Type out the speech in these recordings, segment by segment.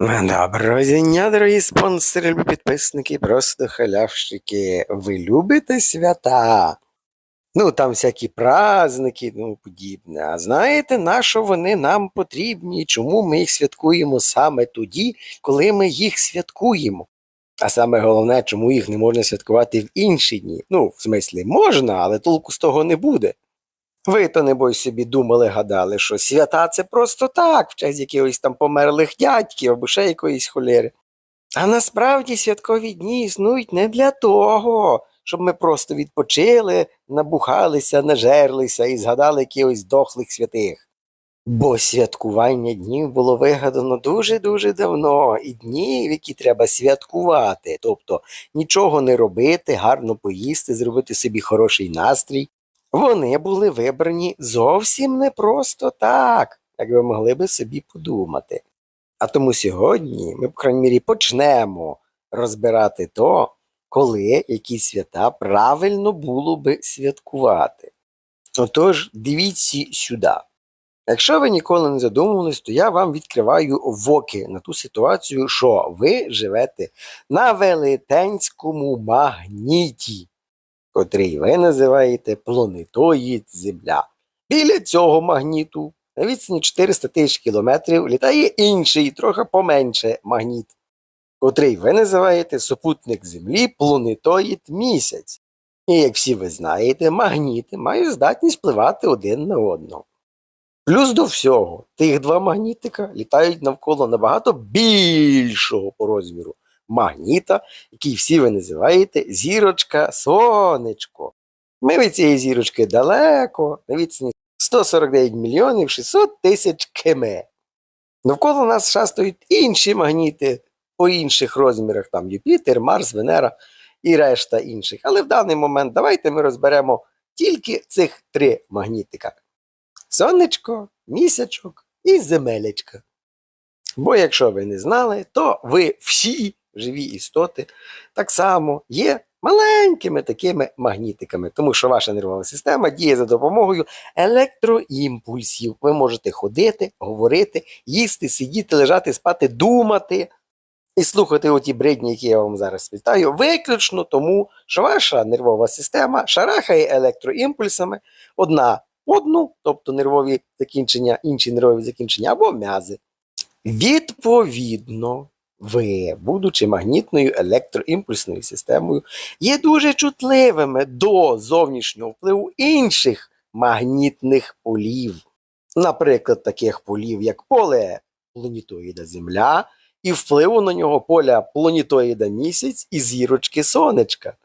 Доброго дня, дорогі спонсори, підписники, просто халявщики. Ви любите свята? Ну, там всякі праздники і тому подібне. А знаєте, на що вони нам потрібні? Чому ми їх святкуємо саме тоді, коли ми їх святкуємо? А саме головне, чому їх не можна святкувати в інші дні? Ну, в смислі, можна, але толку з того не буде. Ви то, небось, собі думали, гадали, що свята це просто так, в честь якихось там померлих дядьків або ще якоїсь холєри. А насправді святкові дні існують не для того, щоб ми просто відпочили, набухалися, нажерлися і згадали якихось дохлих святих. Бо святкування днів було вигадано дуже-дуже давно, і днів, які треба святкувати, тобто нічого не робити, гарно поїсти, зробити собі хороший настрій, вони були вибрані зовсім не просто так, як ви могли би собі подумати. А тому сьогодні ми, по крайній мірі, почнемо розбирати то, коли які свята правильно було би святкувати. Отож, дивіться сюди. Якщо ви ніколи не задумувались, то я вам відкриваю воки на ту ситуацію, що ви живете на велетенському магніті котрий ви називаєте планетоїд Земля. Біля цього магніту на відстані 400 тисяч кілометрів літає інший, трохи поменше магніт, котрий ви називаєте супутник Землі планетоїд Місяць. І як всі ви знаєте, магніти мають здатність впливати один на одного. Плюс до всього, тих два магнітика літають навколо набагато більшого по розміру магніта, який всі ви називаєте зірочка сонечко. Ми від цієї зірочки далеко, на відстані 149 мільйонів 600 тисяч км. Навколо нас шастають інші магніти по інших розмірах, там Юпітер, Марс, Венера і решта інших. Але в даний момент давайте ми розберемо тільки цих три магнітика: сонечко, місячок і земелечка. Бо якщо ви не знали, то ви всі живі істоти так само є маленькими такими магнітиками, тому що ваша нервова система діє за допомогою електроімпульсів. Ви можете ходити, говорити, їсти, сидіти, лежати, спати, думати. І слухати оті бредні, які я вам зараз питаю, виключно тому, що ваша нервова система шарахає електроімпульсами одна одну, тобто нервові закінчення, інші нервові закінчення або м'язи. Відповідно, ви, будучи магнітною електроімпульсною системою, є дуже чутливими до зовнішнього впливу інших магнітних полів, наприклад, таких полів, як поле планетоїда Земля, і впливу на нього поля планетоїда місяць і зірочки сонечка.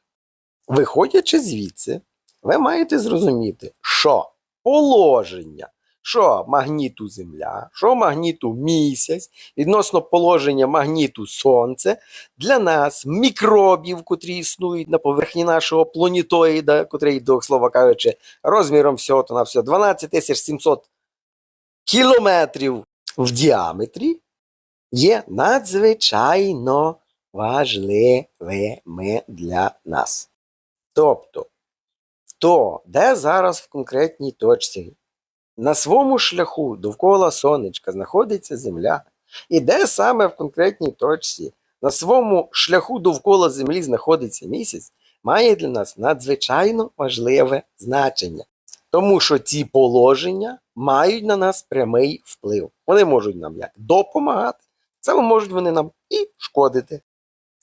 Виходячи звідси, ви маєте зрозуміти, що положення що магніту Земля, що магніту місяць, відносно положення магніту Сонце, для нас, мікробів, котрі існують на поверхні нашого планетоїда, котрий, до слова кажучи, розміром всього то на всього 12 700 кілометрів в діаметрі, є надзвичайно важливими для нас. Тобто, то, де зараз в конкретній точці на своєму шляху довкола сонечка знаходиться Земля, і де саме в конкретній точці на своєму шляху довкола Землі знаходиться місяць, має для нас надзвичайно важливе значення. Тому що ці положення мають на нас прямий вплив. Вони можуть нам як допомагати, саме можуть вони нам і шкодити.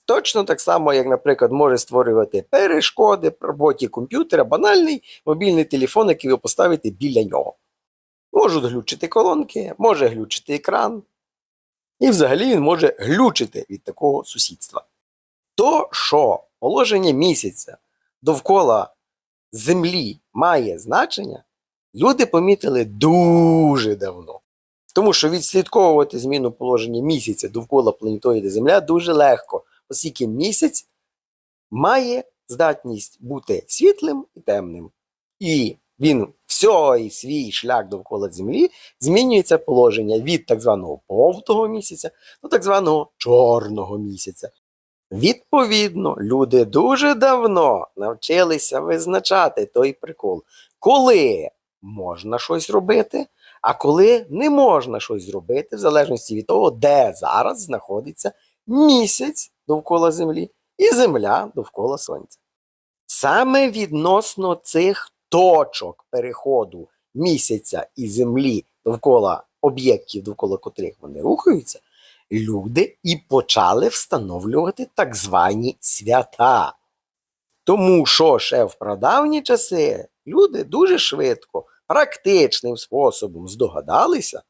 Точно так само, як, наприклад, може створювати перешкоди в роботі комп'ютера, банальний мобільний телефон, який ви поставите біля нього. Можуть глючити колонки, може глючити екран. І взагалі він може глючити від такого сусідства. То, що положення місяця довкола Землі має значення, люди помітили дуже давно. Тому що відслідковувати зміну положення місяця довкола планетоїда Земля дуже легко, оскільки місяць має здатність бути світлим і темним. І він всій свій шлях довкола Землі змінюється положення від так званого повтого місяця до так званого чорного місяця. Відповідно, люди дуже давно навчилися визначати той прикол, коли можна щось робити, а коли не можна щось зробити, в залежності від того, де зараз знаходиться місяць довкола Землі і Земля довкола Сонця. Саме відносно цих точок переходу місяця і Землі довкола об'єктів, довкола котрих вони рухаються, люди і почали встановлювати так звані свята. Тому що ще в прадавні часи люди дуже швидко, практичним способом здогадалися,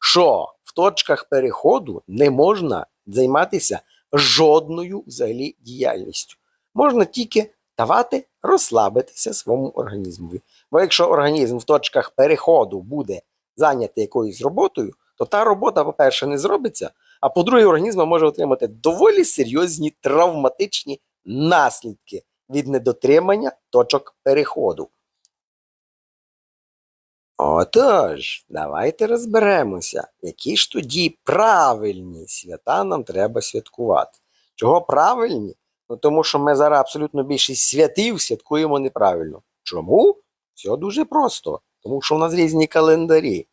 що в точках переходу не можна займатися жодною взагалі діяльністю. Можна тільки давати розслабитися своєму організмові. Бо якщо організм в точках переходу буде зайнятий якоюсь роботою, то та робота, по-перше, не зробиться, а по-друге, організм може отримати доволі серйозні травматичні наслідки від недотримання точок переходу. Отож, давайте розберемося, які ж тоді правильні свята нам треба святкувати. Чого правильні? Ну, тому що ми зараз абсолютно більшість святів святкуємо неправильно. Чому? Все дуже просто. Тому що в нас різні календарі.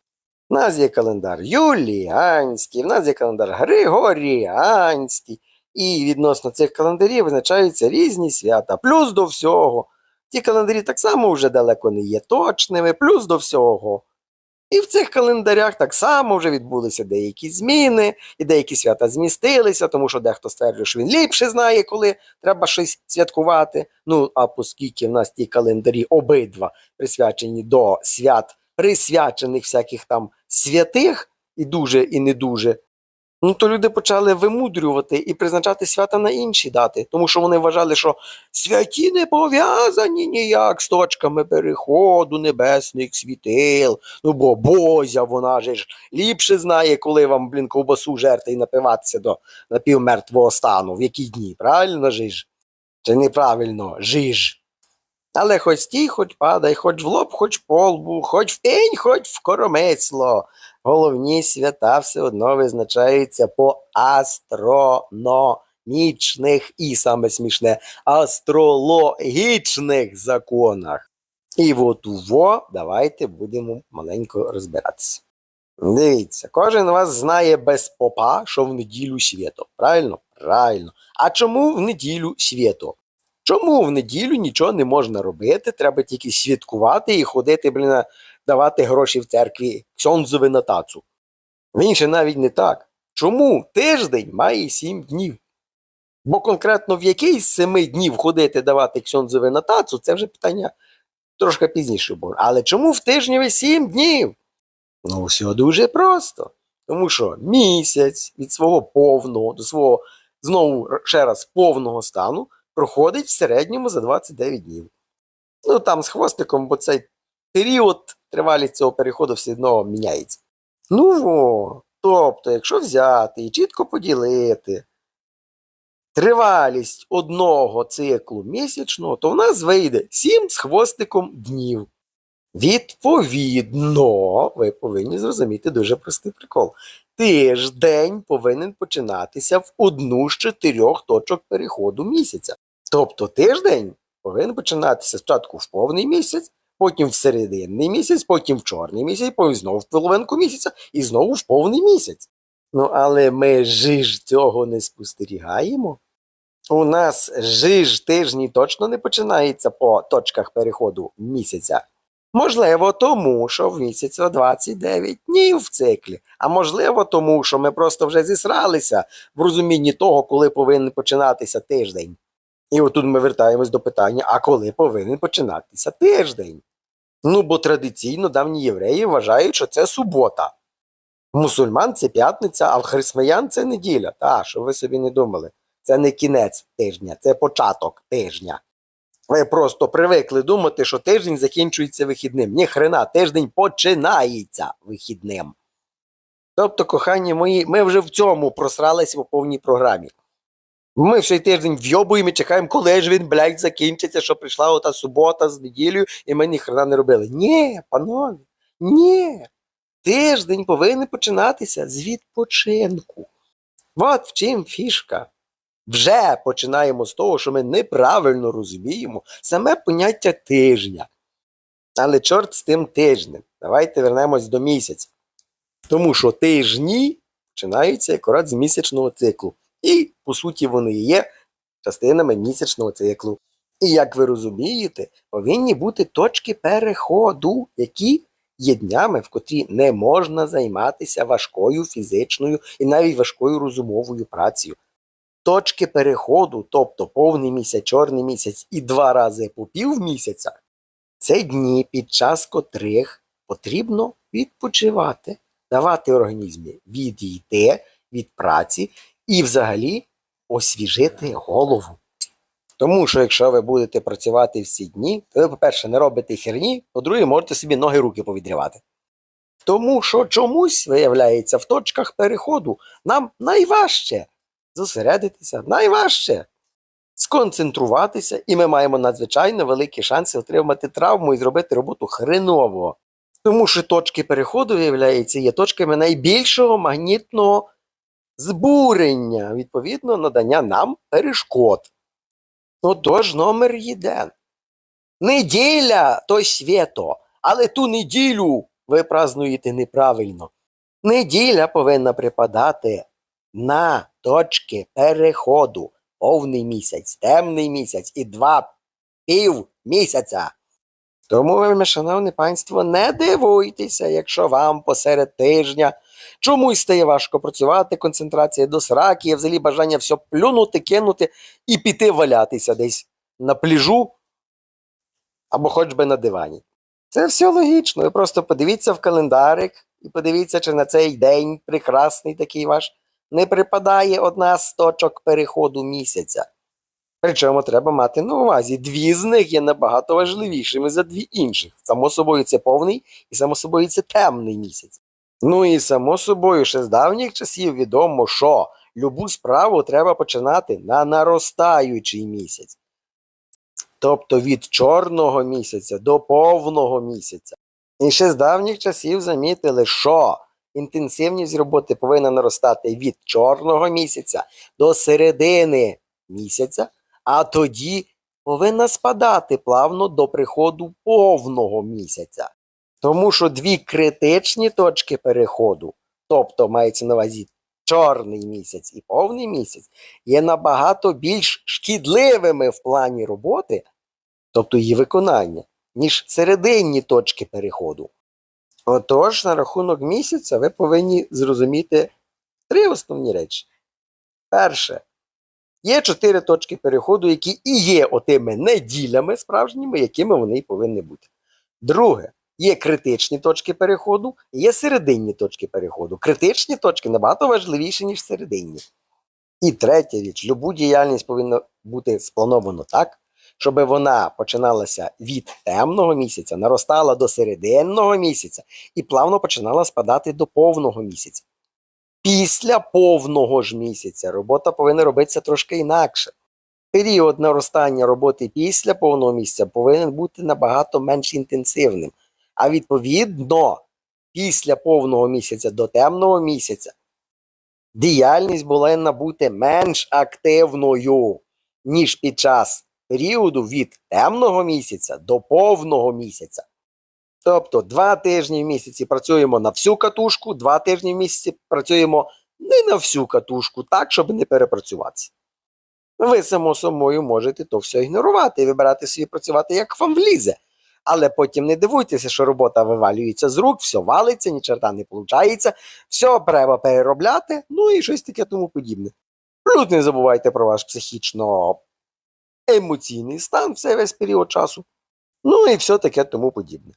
У нас є календар Юліанський, в нас є календар Григоріанський. І відносно цих календарів визначаються різні свята. Плюс до всього. Ті календарі так само вже далеко не є точними, плюс до всього. І в цих календарях так само вже відбулися деякі зміни, і деякі свята змістилися, тому що дехто стверджує, що він ліпше знає, коли треба щось святкувати. Ну, а оскільки в нас ті календарі обидва присвячені до свят, присвячених всяких там святих, і дуже, і не дуже, ну то люди почали вимудрювати і призначати свята на інші дати, тому що вони вважали, що святі не пов'язані ніяк з точками переходу небесних світил. Ну бо Бозя, вона ж ліпше знає, коли вам, блін, ковбасу жерти і напиватися до напівмертвого стану, в які дні. Правильно жиж? Чи неправильно жиж? Але хоч стій, хоч падай, хоч в лоб, хоч по лбу, хоч в тень, хоч в коромисло. Головні свята все одно визначаються по астрономічних і саме смішне астрологічних законах. І от уво давайте будемо маленько розбиратися. Дивіться, кожен вас знає без попа, що в неділю свято. Правильно? Правильно. А чому в неділю свято? Чому в неділю нічого не можна робити? Треба тільки святкувати і ходити, блін, давати гроші в церкві ксьонзові на тацу. Він ще навіть не так. Чому тиждень має сім днів? Бо конкретно в який з семи днів ходити давати ксьонзові на тацу, це вже питання трошки пізніше було. Але чому в тижневі сім днів? Ну, все дуже просто. Тому що місяць від свого повного до свого, знову ще раз, повного стану проходить в середньому за 29 днів. Ну там з хвостиком, бо цей період тривалість цього переходу все одно міняється. Ну, о, тобто, якщо взяти і чітко поділити тривалість одного циклу місячного, то в нас вийде 7 з хвостиком днів. Відповідно, ви повинні зрозуміти дуже простий прикол. Тиждень повинен починатися в одну з чотирьох точок переходу місяця. Тобто тиждень повинен починатися спочатку в повний місяць, потім в серединний місяць, потім в чорний місяць, потім знову в половинку місяця і знову в повний місяць. Ну, але ми ж цього не спостерігаємо. У нас жиж тижні точно не починається по точках переходу місяця. Можливо, тому що в місяця 29 днів в циклі, а можливо, тому що ми просто вже зісралися в розумінні того, коли повинен починатися тиждень. І отут ми вертаємось до питання: а коли повинен починатися тиждень? Ну, бо традиційно давні євреї вважають, що це субота. Мусульман це п'ятниця, а в християн це неділя. Та, що ви собі не думали. Це не кінець тижня, це початок тижня. Ви просто привикли думати, що тиждень закінчується вихідним. Ні хрена, тиждень починається вихідним. Тобто, кохані мої, ми вже в цьому просралися по повній програмі. Ми в цей тиждень вйобуємо і чекаємо, коли ж він, блядь, закінчиться, що прийшла ота субота з неділею, і ми ні хрена не робили. Ні, панове, ні. Тиждень повинен починатися з відпочинку. От в чим фішка. Вже починаємо з того, що ми неправильно розуміємо саме поняття тижня. Але чорт з тим тижнем. давайте вернемось до місяця. Тому що тижні починаються акурат з місячного циклу. І, по суті, вони є частинами місячного циклу. І як ви розумієте, повинні бути точки переходу, які є днями, в котрі не можна займатися важкою фізичною і навіть важкою розумовою працею. Точки переходу, тобто повний місяць, чорний місяць і два рази по пів місяця, це дні, під час котрих потрібно відпочивати, давати організмі відійти від праці і взагалі освіжити голову. Тому що якщо ви будете працювати всі дні, то ви, по-перше, не робите херні, по-друге, можете собі ноги руки повідрівати. Тому що чомусь, виявляється, в точках переходу нам найважче зосередитися, найважче сконцентруватися, і ми маємо надзвичайно великі шанси отримати травму і зробити роботу хреново. Тому що точки переходу, виявляється, є точками найбільшого магнітного збурення, відповідно, надання нам перешкод. Отож, номер один. Неділя то свято, але ту неділю ви празнуєте неправильно. Неділя повинна припадати на точки переходу. Повний місяць, темний місяць і два пів місяця. Тому, шановне панство, не дивуйтеся, якщо вам посеред тижня чомусь стає важко працювати, концентрація до сраки, є взагалі бажання все плюнути, кинути і піти валятися десь на пляжу або хоч би на дивані. Це все логічно. Ви просто подивіться в календарик і подивіться, чи на цей день прекрасний такий ваш не припадає одна з точок переходу місяця. Причому треба мати на увазі, дві з них є набагато важливішими за дві інших. Само собою, це повний і само собою це темний місяць. Ну і само собою, ще з давніх часів відомо, що любу справу треба починати на наростаючий місяць. Тобто від чорного місяця до повного місяця. І ще з давніх часів замітили, що інтенсивність роботи повинна наростати від чорного місяця до середини місяця, а тоді повинна спадати плавно до приходу повного місяця. Тому що дві критичні точки переходу, тобто мається на увазі чорний місяць і повний місяць, є набагато більш шкідливими в плані роботи, тобто її виконання, ніж серединні точки переходу. Отож, на рахунок місяця ви повинні зрозуміти три основні речі. Перше, є чотири точки переходу, які і є отими неділями справжніми, якими вони і повинні бути. Друге, є критичні точки переходу, є серединні точки переходу. Критичні точки набагато важливіші, ніж серединні. І третя річ, любу діяльність повинна бути сплановано так, щоб вона починалася від темного місяця, наростала до серединного місяця і плавно починала спадати до повного місяця. Після повного ж місяця робота повинна робитися трошки інакше. Період наростання роботи після повного місяця повинен бути набагато менш інтенсивним. А відповідно, після повного місяця до темного місяця діяльність повинна бути менш активною, ніж під час періоду від темного місяця до повного місяця. Тобто два тижні в місяці працюємо на всю катушку, два тижні в місяці працюємо не на всю катушку, так, щоб не перепрацюватися. Ви само собою можете то все ігнорувати і вибирати собі працювати, як вам влізе. Але потім не дивуйтеся, що робота вивалюється з рук, все валиться, ні черта не виходить, все треба переробляти, ну і щось таке тому подібне. Плюс не забувайте про ваш психічно емоційний стан все весь період часу. Ну і все таке тому подібне.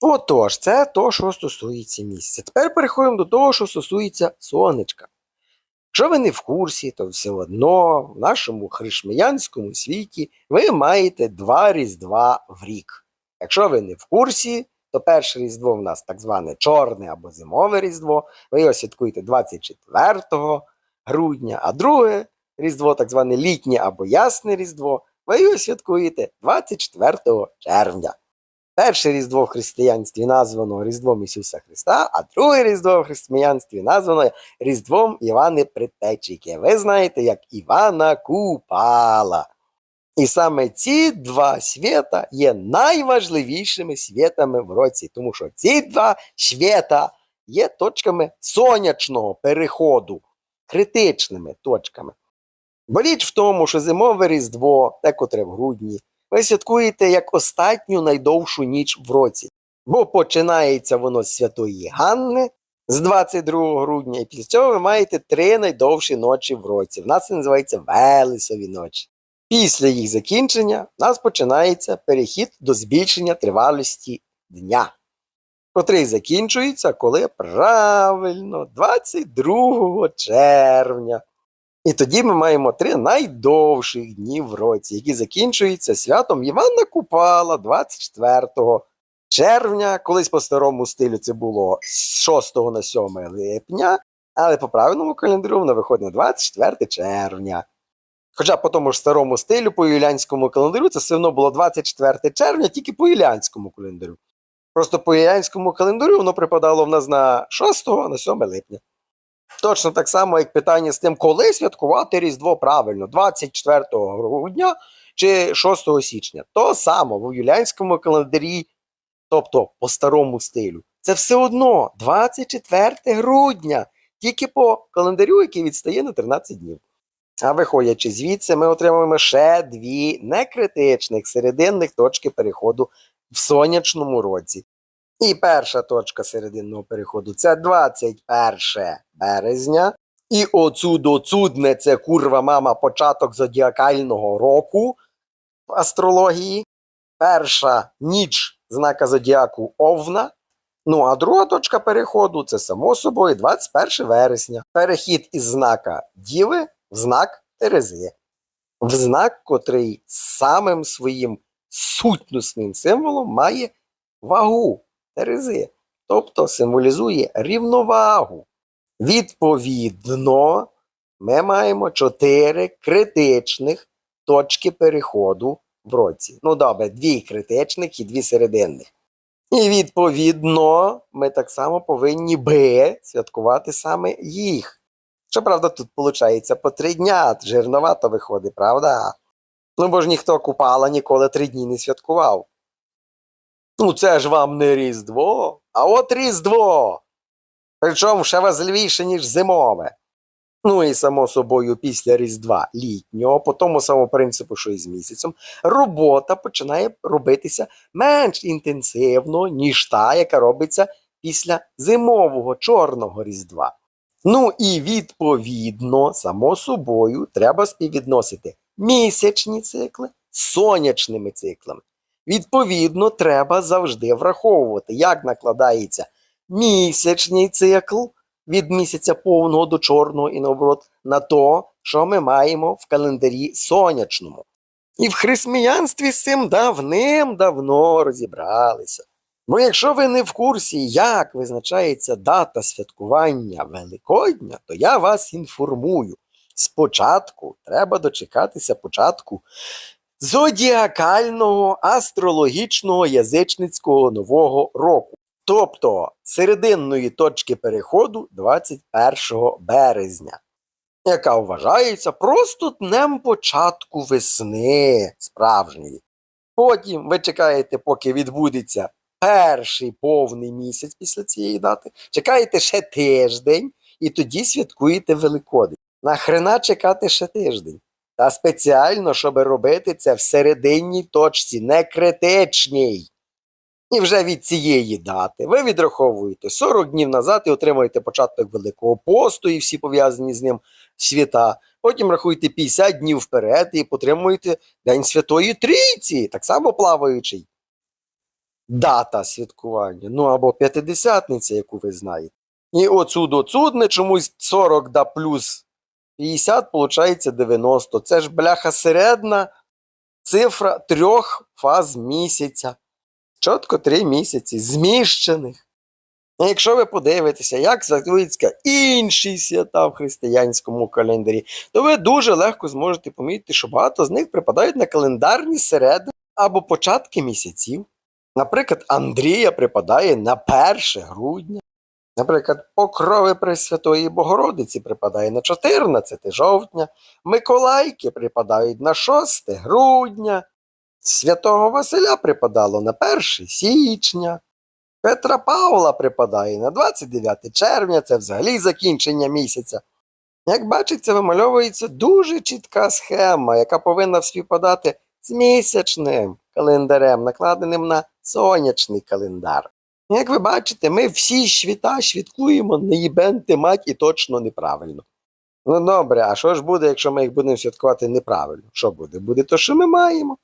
Отож, це то, що стосується місяця. Тепер переходимо до того, що стосується сонечка. Якщо ви не в курсі, то все одно в нашому хришмиянському світі ви маєте два різдва в рік. Якщо ви не в курсі, то перше різдво в нас так зване чорне або зимове різдво. Ви його святкуєте 24 грудня, а друге різдво, так зване літнє або ясне різдво, ви його святкуєте 24 червня. Перше різдво в християнстві названо Різдвом Ісуса Христа, а друге різдво в християнстві названо Різдвом Івани Предтечі, ви знаєте як Івана Купала. І саме ці два свята є найважливішими святами в році, тому що ці два свята є точками сонячного переходу, критичними точками. Бо річ в тому, що зимове Різдво, те, котре в грудні, ви святкуєте як останню найдовшу ніч в році. Бо починається воно з Святої Ганни з 22 грудня, і після цього ви маєте три найдовші ночі в році. В нас це називається Велесові ночі. Після їх закінчення в нас починається перехід до збільшення тривалості дня, котрий закінчується, коли правильно, 22 червня. І тоді ми маємо три найдовших дні в році, які закінчуються святом Івана Купала 24 червня. Колись по старому стилю це було з 6 на 7 липня, але по правильному календарю воно виходить на 24 червня. Хоча по тому ж старому стилю, по юліанському календарю, це все одно було 24 червня, тільки по юліанському календарю. Просто по юліанському календарю воно припадало в нас на 6 на 7 липня. Точно так само, як питання з тим, коли святкувати Різдво правильно, 24 грудня чи 6 січня. То само в юліанському календарі, тобто по старому стилю. Це все одно 24 грудня, тільки по календарю, який відстає на 13 днів. А виходячи звідси, ми отримуємо ще дві некритичних серединних точки переходу в сонячному році. І перша точка серединного переходу це 21 березня. І оцудо цудне це курва мама початок зодіакального року в астрології. Перша ніч знака зодіаку Овна. Ну а друга точка переходу це само собою 21 вересня. Перехід із знака Діви в знак Терези. В знак, котрий самим своїм сутнісним символом має вагу Терези, тобто символізує рівновагу. Відповідно, ми маємо чотири критичних точки переходу в році. Ну, добре, дві критичних і дві серединних. І відповідно, ми так само повинні би святкувати саме їх. Щоправда, тут виходить по три дня, жирновато виходить, правда? Ну, бо ж ніхто купала ніколи три дні не святкував. Ну, це ж вам не Різдво, а от Різдво. Причому ще важливіше, ніж зимове. Ну і само собою, після Різдва літнього, по тому самому принципу, що і з місяцем, робота починає робитися менш інтенсивно, ніж та, яка робиться після зимового чорного Різдва. Ну і відповідно, само собою, треба співвідносити місячні цикли з сонячними циклами. Відповідно, треба завжди враховувати, як накладається місячний цикл від місяця повного до чорного і наоборот на то, що ми маємо в календарі сонячному. І в християнстві з цим давним-давно розібралися. Бо якщо ви не в курсі, як визначається дата святкування Великодня, то я вас інформую. Спочатку треба дочекатися початку зодіакального астрологічного язичницького нового року, тобто серединної точки переходу 21 березня, яка вважається просто днем початку весни справжньої. Потім ви чекаєте, поки відбудеться перший повний місяць після цієї дати, чекаєте ще тиждень і тоді святкуєте Великодень. Нахрена чекати ще тиждень? Та спеціально, щоб робити це в серединній точці, не критичній. І вже від цієї дати ви відраховуєте 40 днів назад і отримуєте початок Великого посту і всі пов'язані з ним свята. Потім рахуєте 50 днів вперед і отримуєте День Святої Трійці, так само плаваючий. Дата святкування, ну або п'ятидесятниця, яку ви знаєте. І оцудо цудне чомусь 40 да плюс 50, виходить 90. Це ж бляха середна цифра трьох фаз місяця. Чітко три місяці зміщених. А якщо ви подивитеся, як святкуються інші свята в християнському календарі, то ви дуже легко зможете помітити, що багато з них припадають на календарні середини або початки місяців. Наприклад, Андрія припадає на 1 грудня, Наприклад, покрови Пресвятої Богородиці припадає на 14 жовтня, Миколайки припадають на 6 грудня, Святого Василя припадало на 1 січня, Петра Павла припадає на 29 червня, це взагалі закінчення місяця. Як бачиться, вимальовується дуже чітка схема, яка повинна співпадати з місячним календарем, накладеним на сонячний календар. Як ви бачите, ми всі світа святкуємо не їбенти мать і точно неправильно. Ну добре, а що ж буде, якщо ми їх будемо святкувати неправильно? Що буде? Буде то, що ми маємо.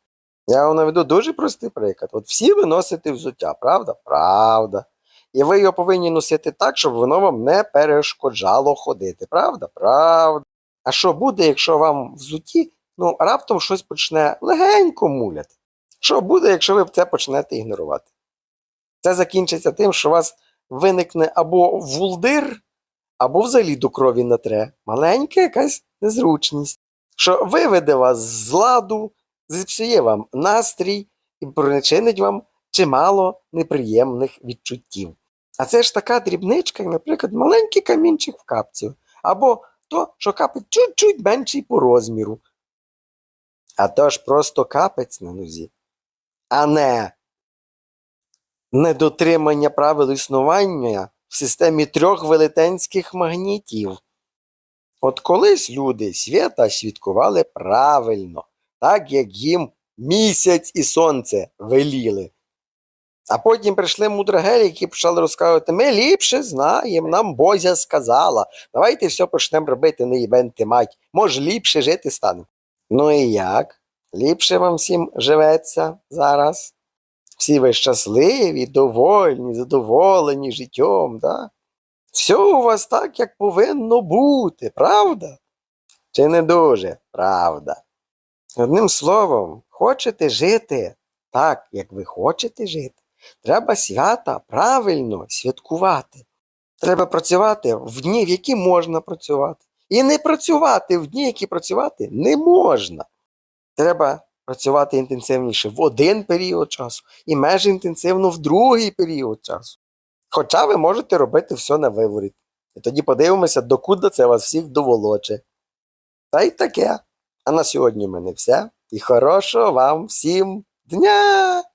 Я вам наведу дуже простий приклад. От всі ви носите взуття, правда? Правда. І ви його повинні носити так, щоб воно вам не перешкоджало ходити. Правда? Правда. А що буде, якщо вам взутті ну, раптом щось почне легенько муляти? Що буде, якщо ви це почнете ігнорувати? Це закінчиться тим, що у вас виникне або вулдир, або взагалі до крові натре. Маленька якась незручність, що виведе вас з ладу, зіпсує вам настрій і причинить вам чимало неприємних відчуттів. А це ж така дрібничка, як, наприклад, маленький камінчик в капцю, або то, що капець чуть-чуть менший по розміру. А то ж просто капець на нозі, а не недотримання правил існування в системі трьох велетенських магнітів. От колись люди свята святкували правильно, так як їм місяць і сонце веліли. А потім прийшли мудрагелі, які почали розказувати, ми ліпше знаємо, нам Бозя сказала. Давайте все почнемо робити, не їбенти мать. Може, ліпше жити станемо. Ну і як? Ліпше вам всім живеться зараз? Всі ви щасливі, довольні, задоволені життям, да? Все у вас так, як повинно бути, правда? Чи не дуже правда? Одним словом, хочете жити так, як ви хочете жити, треба свята правильно святкувати. Треба працювати в дні, в які можна працювати. І не працювати в дні, які працювати не можна. Треба працювати інтенсивніше в один період часу і менш інтенсивно в другий період часу. Хоча ви можете робити все на виворіт. І тоді подивимося, докуди це вас всіх доволоче. Та й таке. А на сьогодні в мене все. І хорошого вам всім дня!